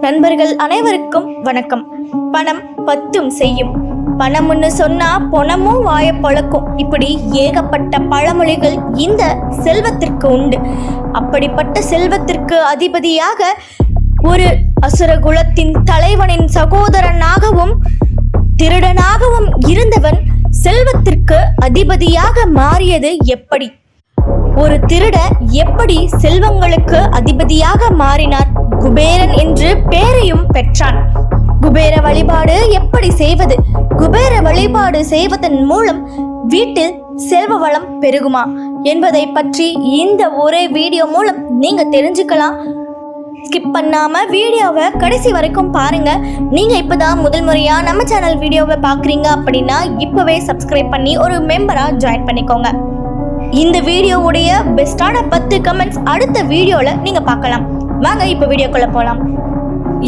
நண்பர்கள் அனைவருக்கும் வணக்கம். பணம் பத்தும் செய்யும். பணம் ஒன்று சொன்னா பணமும் வாய பழக்கும். இப்படி ஏகப்பட்ட பழமொழிகள் இந்த செல்வத்திற்கு உண்டு. அப்படிப்பட்ட செல்வத்திற்கு அதிபதியாக ஒரு அசுர குலத்தின் தலைவனின் சகோதரனாகவும் திருடனாகவும் இருந்தவன் செல்வத்திற்கு அதிபதியாக மாறியது எப்படி? ஒரு திருடன் எப்படி செல்வங்களுக்கு அதிபதியாக மாறினார்? குபேரன் என்று பெயரையும் பெற்றான். குபேர வழிபாடு எப்படி செய்வது? குபேர வழிபாடு செய்வதன் மூலம் வீட்டில் செல்வ வளம் பெருகுமா? என்பதை பற்றி இந்த ஒரே வீடியோ மூலம் நீங்க தெரிஞ்சுக்கலாம். ஸ்கிப் பண்ணாம வீடியோவை கடைசி வரைக்கும் பாருங்க. நீங்க இப்பதான் முதல் முறையா நம்ம சேனல் வீடியோவை பாக்குறீங்க அப்படின்னா இப்பவே சப்ஸ்கிரைப் பண்ணி ஒரு மெம்பரா ஜாயின் பண்ணிக்கோங்க. இந்த வீடியோவுடைய பெஸ்டான பத்து கமெண்ட்ஸ் அடுத்த வீடியோவில் நீங்கள் பார்க்கலாம். வாங்க இப்போ வீடியோக்குள்ள போகலாம்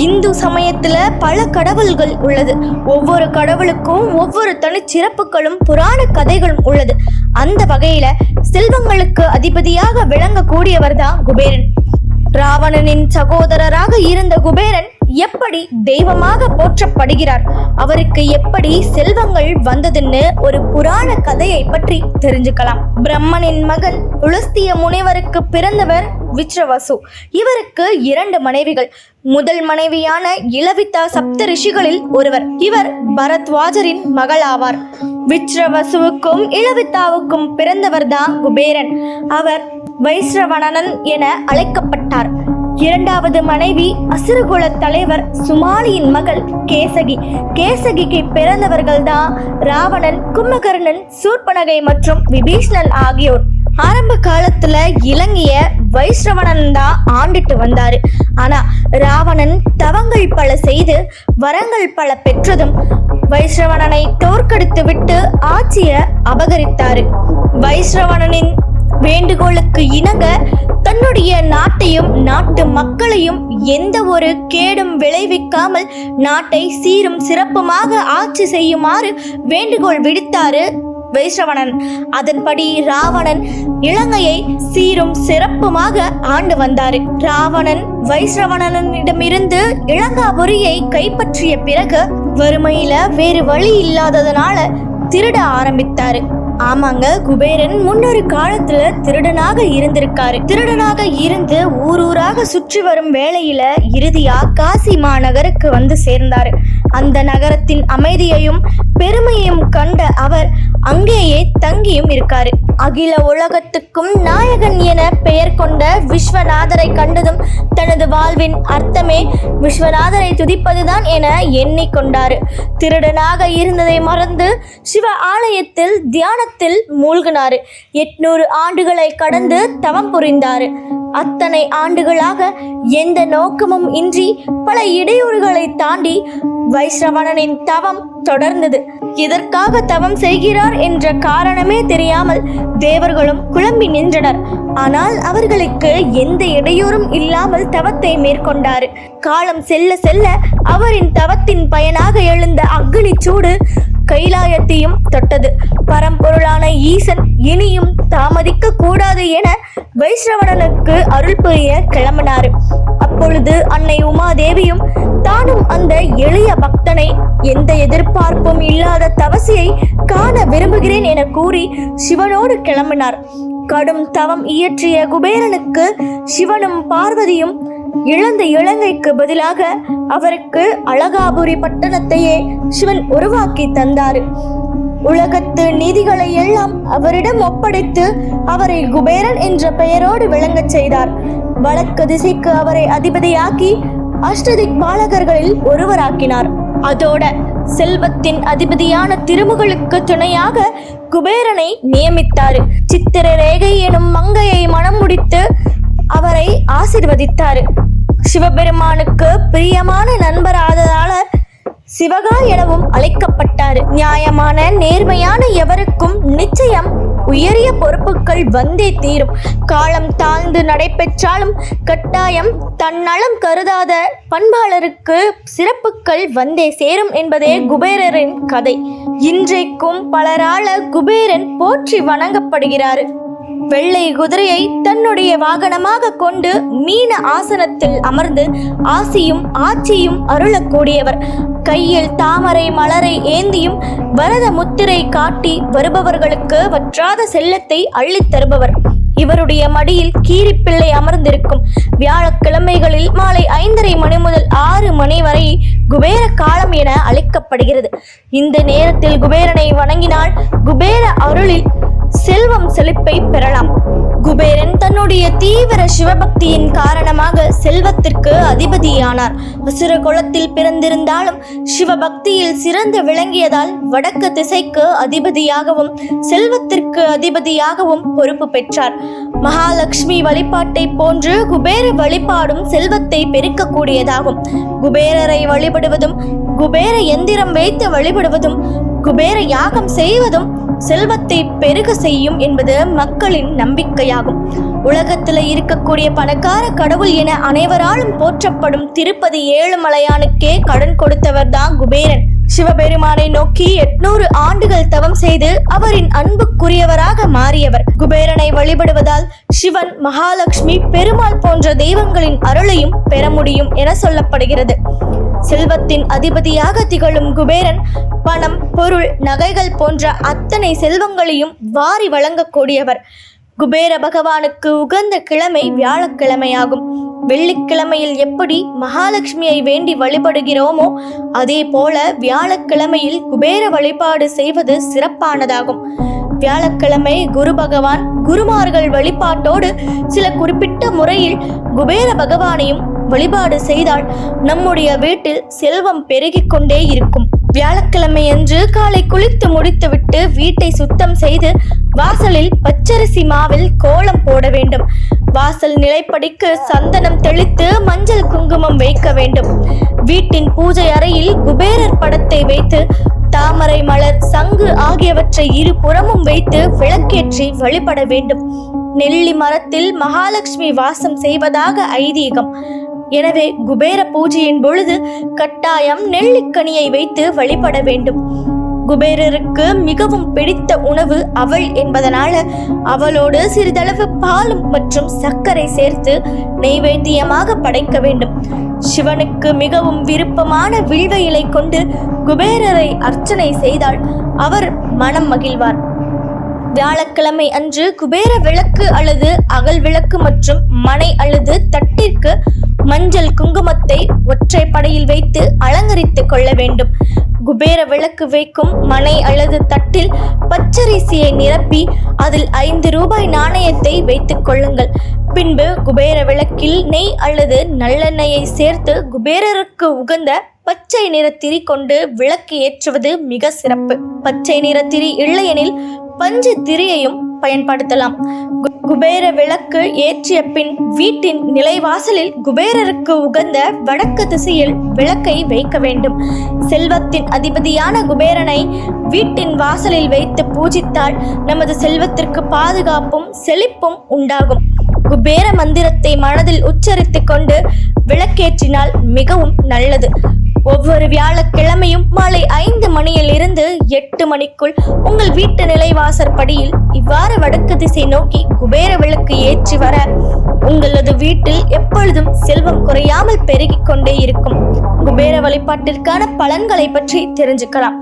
இந்து சமயத்துல பல கடவுள்கள் உள்ளது. ஒவ்வொரு கடவுளுக்கும் ஒவ்வொரு தனிச்சிறப்புகளும் புராண கதைகளும் உள்ளது. அந்த வகையில செல்வங்களுக்கு அதிபதியாக விளங்கக்கூடியவர் தான் குபேரன். ராவணனின் சகோதரராக இருந்த குபேரன் எப்படி தெய்வமாக போற்றப்படுகிறார்? அவருக்கு எப்படி செல்வங்கள் வந்ததுன்னு ஒரு புராண கதையை பற்றி தெரிஞ்சுக்கலாம். பிரம்மனின் மகன் உலஸ்திய முனிவருக்கு பிறந்தவர் விச்ரவசு. இவருக்கு இரண்டு மனைவிகள். முதல் மனைவியான இளவித்தா சப்த ரிஷிகளில் ஒருவர். இவர் பரத்வாஜரின் மகள் ஆவார் விச்ரவசுவுக்கும் இளவித்தாவுக்கும் பிறந்தவர்தான் குபேரன். அவர் வைஸ்ரவணனன் என அழைக்கப்பட்டார். இரண்டாவது மனைவி அசுரகுல தலைவர் சுமாலியின் மகள் கேசகி. கேசகிக்கு பிறந்தவர்கள்தான் ராவணன் கும்பகர்ணன் சூர்பனகை மற்றும் விபீஷ்ணன் ஆகியோர். ஆரம்ப காலத்துல இலங்கைய வைஷ்ணவனன் தான் ஆண்டுட்டு வந்தாரு. ஆனா ராவணன் தவங்கள் பல செய்து வரங்கள் பல பெற்றதும் வைஷ்ணவனனை தோற்கடித்து விட்டு ஆட்சிய அபகரித்தாரு. வைஷ்ணவனின் வேண்டுகோளுக்கு இணங்க தன்னுடைய நாட்டையும் நாட்டு மக்களையும் எந்த ஒரு கேடும் விளைவிக்காமல் நாட்டை சீரும் சிறப்புமாக ஆட்சி செய்யுமாறு வேண்டுகோள் விடுத்தாரு வைஷ்ணவனன். அதன்படி ராவணன் இலங்கையை சீரும் சிறப்புமாக ஆண்டு வந்தார். ராவணன் வைஷ்ணவனனிடமிருந்து இளங்காபுரியை கைப்பற்றிய பிறகு வறுமையில வேறு வழி இல்லாததனால திருட ஆரம்பித்தாரு. ஆமாங்க குபேரன் முன்னொரு காலத்துல திருடனாக இருந்திருக்காரு. திருடனாக இருந்து ஊர் ஊராக சுற்றி வரும் வேளையில இறுதியா காசி மாநகருக்கு வந்து சேர்ந்தாரு. அந்த நகரத்தின் அமைதியையும் பெருமையையும் கண்ட அவர் அங்கேயே தங்கியும் இருக்காரு. அகில உலகத்துக்கும் நாயகன் என பெயர் கொண்ட விஸ்வநாதரை கண்டதும் தனது வாழ்வின் அர்த்தமே விஸ்வநாதரை துதிப்பதுதான் என எண்ணிக்கொண்டாரு. திருடனாக இருந்ததை மறந்து சிவ ஆலயத்தில் தியானத்தில் மூழ்கினாரு. எட்நூறு ஆண்டுகளை கடந்து தவம் புரிந்தாரு. அத்தனை ஆண்டுகளாக எந்த நோக்கமும் இன்றி பல இடையூறுகளை தாண்டி வைஷ்ணவனனின் தவம் தொடர்ந்தது. எதற்காக தவம் செய்கிறார்? என்ற காரணமே தெரியாமல் தேவர்களும் குழம்பி நின்றனர். ஆனால் அவர்களுக்கு எந்த இடையூறும் இல்லாமல் தவத்தை மேற்கொண்டார். காலம் செல்ல செல்ல அவரின் தவத்தின் பயனாக எழுந்த அக்னி சூடு கைலாயத்தையும் தொட்டது. பரம்பொருளான ஈசன் இனியும் மதிக்க கூடாது என வைஷ்ணவனுக்கு அருள் புரிய கிளம்பினார். அப்பொழுது அன்னை உமாதேவியும் தானும் அந்த எளிய பக்தனை எந்த எதிர்பார்ப்பும் இல்லாத தவசியை காண விரும்புகிறேன் என கூறி சிவனோடு கிளம்பினார். கடும் தவம் இயற்றிய குபேரனுக்கு சிவனும் பார்வதியும் இழந்த இலங்கைக்கு பதிலாக அவருக்கு அழகாபுரி பட்டணத்தையே சிவன் உருவாக்கி தந்தார். உலகத்து நீதிகளை எல்லாம் அவரிடம் ஒப்படைத்து அவரை குபேரன் என்ற பெயரோடு விளங்கச் செய்தார். வடக்கு திசைக்கு அவரை அதிபதியாக்கி அஷ்டதிக் பாலகர்களில் ஒருவராக்கினார். அதோட செல்வத்தின் அதிபதியான திருமுகளுக்கு துணையாக குபேரனை நியமித்தார். சித்திர ரேகை எனும் மங்கையை மனம் முடித்து அவரை ஆசிர்வதித்தார். சிவபெருமானுக்கு பிரியமான நண்பராததால சிவகா எனவும் அழைக்கப்பட்டார். நியாயமான நேர்மையான எவருக்கும் நிச்சயம் உயரிய பொறுப்புகள் வந்தே தீரும். காலம் தாழ்ந்து நடைபெற்றாலும் கட்டாயம் தன்னலம் கருதாத பண்பாளருக்கு சிறப்புகள் வந்தே சேரும் என்பதே குபேரரின் கதை. இன்றைக்கும் பலரால குபேரன் போற்றி வணங்கப்படுகிறார். வெள்ளை குதிரையை தன்னுடைய வாகனமாக கொண்டு மீன ஆசனத்தில் அமர்ந்து ஆசியும் ஆட்சியும் அருளக்கூடியவர். கையில் தாமரை மலரை ஏந்தியும் வரத முத்திரை காட்டி வருபவர்களுக்கு வற்றாத செல்லத்தை அள்ளித் தருபவர். இவருடைய மடியில் கீரிப்பிள்ளை அமர்ந்திருக்கும். வியாழக்கிழமைகளில் மாலை ஐந்தரை மணி முதல் ஆறு மணி வரை குபேர காலம் என அழைக்கப்படுகிறது. இந்த நேரத்தில் குபேரனை வணங்கினால் குபேர அருளில் செல்வம் செழிப்பை பெறலாம். குபேரன் தன்னுடைய தீவிர சிவபக்தியின் காரணமாக செல்வத்திற்கு அதிபதியானார். அசுர குலத்தில் பிறந்திருந்தாலும் சிவபக்தியில் சிறந்து விளங்கியதால் வடக்கு திசைக்கு அதிபதியாகவும் செல்வத்திற்கு அதிபதியாகவும் பொறுப்பு பெற்றார். மகாலட்சுமி வழிபாட்டை போன்று குபேர வழிபாடும் செல்வத்தை பெருக்கக்கூடியதாகும். குபேரரை வழிபடுவதும் குபேர எந்திரம் வைத்து வழிபடுவதும் குபேர யாகம் செய்வதும் செல்வத்தை பெருக செய்யும் என்பது மக்களின் நம்பிக்கையாகும். உலகத்தில் இருக்கக்கூடிய பணக்கார கடவுள் என அனைவராலும் போற்றப்படும் திருப்பதி ஏழுமலையானுக்கே கடன் கொடுத்தவர் தான் குபேரன். சிவபெருமானை நோக்கி எட்நூறு ஆண்டுகள் தவம் செய்து அவரின் அன்புக்குரியவராக மாறியவர். குபேரனை வழிபடுவதால் சிவன் மகாலட்சுமி பெருமாள் போன்ற தெய்வங்களின் அருளையும் பெற முடியும் என சொல்லப்படுகிறது. செல்வத்தின் அதிபதியாக திகழும் குபேரன் பணம் பொருள் நகைகள் போன்ற அத்தனை செல்வங்களையும் வாரி வழங்கக்கூடியவர். குபேர பகவானுக்கு உகந்த கிழமை வியாழக்கிழமையாகும். வெள்ளிக்கிழமையில் எப்படி மகாலட்சுமியை வேண்டி வழிபடுகிறோமோ அதே போல வியாழக்கிழமையில் குபேர வழிபாடு செய்வது சிறப்பானதாகும். வியாழக்கிழமை குரு பகவான் குருமார்கள் வழிபாட்டோடு சில குறிப்பிட்ட முறையில் குபேர பகவானையும் வழிபாடு செய்தால் நம்முடைய வீட்டில் செல்வம் பெருகிக் கொண்டே இருக்கும். வியாழக்கிழமை அன்று காலை குளித்து முடித்துவிட்டு வீட்டை சுத்தம் செய்து வாசலில் பச்சரிசி மாவில் கோலம் போட வேண்டும். வாசல் நிலைப்படிக்கு சந்தனம் தெளித்து மஞ்சள் குங்குமம் வைக்க வேண்டும். வீட்டின் பூஜை அறையில் குபேரர் படத்தை வைத்து தாமரை மலர் சங்கு ஆகியவற்றை இரு புறமும் வைத்து விளக்கேற்றி வழிபட வேண்டும். நெல்லி மரத்தில் மகாலட்சுமி வாசம் செய்வதாக ஐதீகம். எனவே குபேர பூஜையின் பொழுது கட்டாயம் நெல்லிக்கனியை வைத்து வழிபட வேண்டும். குபேரருக்கு மிகவும் பிடித்த உணவு அவள் என்பதனால அவளோடு சிறிதளவு பாலும் மற்றும் சர்க்கரை சேர்த்து நெய்வேத்தியமாக படைக்க வேண்டும். சிவனுக்கு மிகவும் விருப்பமான வில்வ இலை கொண்டு குபேரரை அர்ச்சனை செய்தால் அவர் மனம் மகிழ்வார். வியாழக்கிழமை அன்று குபேர விளக்கு அல்லது அகல் விளக்கு மற்றும் மனை அல்லது தட்டிற்கு மஞ்சள் குங்குமத்தை ஒற்றை படையில் வைத்து அலங்கரித்துக் கொள்ள வேண்டும். குபேர விளக்கு வைக்கும் மனை அல்லது தட்டில் பச்சரிசியை நிரப்பி அதில் ஐந்து ரூபாய் நாணயத்தை வைத்துக் கொள்ளுங்கள். பின்பு குபேர விளக்கில் நெய் அல்லது நல்லெண்ணெயை சேர்த்து குபேரருக்கு உகந்த பச்சை நிற திரி கொண்டு விளக்கு ஏற்றுவது மிக சிறப்பு. பச்சை நிற திரி இல்லையெனில் பஞ்சு திரியையும் பயன்படுத்தலாம். கு- குபேர விளக்கு ஏற்றிய பின் வீட்டின் நிலைவாசலில் குபேரருக்கு உகந்த வடக்கு திசையில் விளக்கை வைக்க வேண்டும். செல்வத்தின் அதிபதியான குபேரனை வீட்டின் வாசலில் வைத்து பூஜித்தால் நமது செல்வத்திற்கு பாதுகாப்பும் செழிப்பும் உண்டாகும். குபேர மந்திரத்தை மனதில் உச்சரித்துக் கொண்டு விளக்கேற்றினால் மிகவும் நல்லது. ஒவ்வொரு வியாழக்கிழமையும் மாலை ஐந்து மணியில் இருந்து எட்டு மணிக்குள் உங்கள் வீட்டு நிலைவாசற்படியில் இவ்வாறு வடக்கு திசை நோக்கி குபேர விளக்கு ஏற்றி வர உங்களது வீட்டில் எப்பொழுதும் செல்வம் குறையாமல் பெருகிக் கொண்டே இருக்கும். குபேர வழிபாட்டிற்கான பலன்களை பற்றி தெரிஞ்சுக்கலாம்.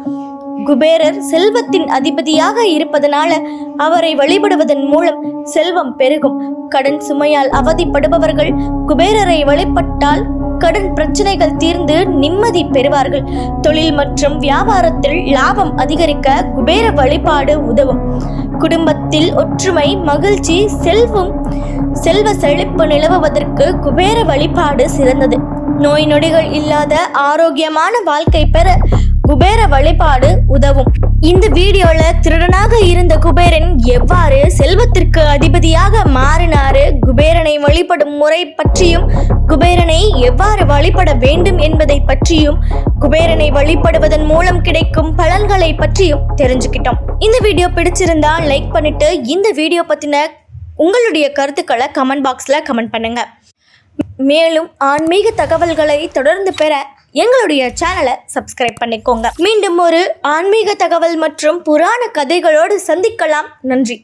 குபேரர் செல்வத்தின் அதிபதியாக இருப்பதனால அவரை வழிபடுவதன் மூலம் செல்வம் பெருகும். கடன் சுமையால் அவதிப்படுபவர்கள் குபேரரை வழிபட்டால் கடன் பிரச்சனைகள் தீர்ந்து நிம்மதி பெறுவார்கள். தொழில் மற்றும் வியாபாரத்தில் லாபம் அதிகரிக்க குபேர வழிபாடு உதவும். குடும்பத்தில் ஒற்றுமை மகிழ்ச்சி செல்வம் செல்வ செழிப்பு நிலவுவதற்கு குபேர வழிபாடு சிறந்தது. நோய் நொடிகள் இல்லாத ஆரோக்கியமான வாழ்க்கை பெற குபேர வழிபாடு உதவும். இந்த வீடியோல திருடனாக இருந்த குபேரன் எவ்வாறு செல்வத்திற்கு அதிபதியாக மாறினாரு? குபேரனை வழிபடும் முறை பற்றியும் குபேரனை எவ்வாறு வழிபட வேண்டும் என்பதை பற்றியும் குபேரனை வழிபடுவதன் மூலம் கிடைக்கும் பலன்களை பற்றியும் தெரிஞ்சுக்கிட்டோம். இந்த வீடியோ பிடிச்சிருந்தா லைக் பண்ணிட்டு இந்த வீடியோ பத்தின உங்களுடைய கருத்துக்களை கமெண்ட் பாக்ஸ்ல கமெண்ட் பண்ணுங்க. மேலும் ஆன்மீக தகவல்களை தொடர்ந்து பெற எங்களுடைய சேனலை சப்ஸ்கிரைப் பண்ணிக்கோங்க. மீண்டும் ஒரு ஆன்மீக தகவல் மற்றும் புராண கதைகளோடு சந்திக்கலாம். நன்றி.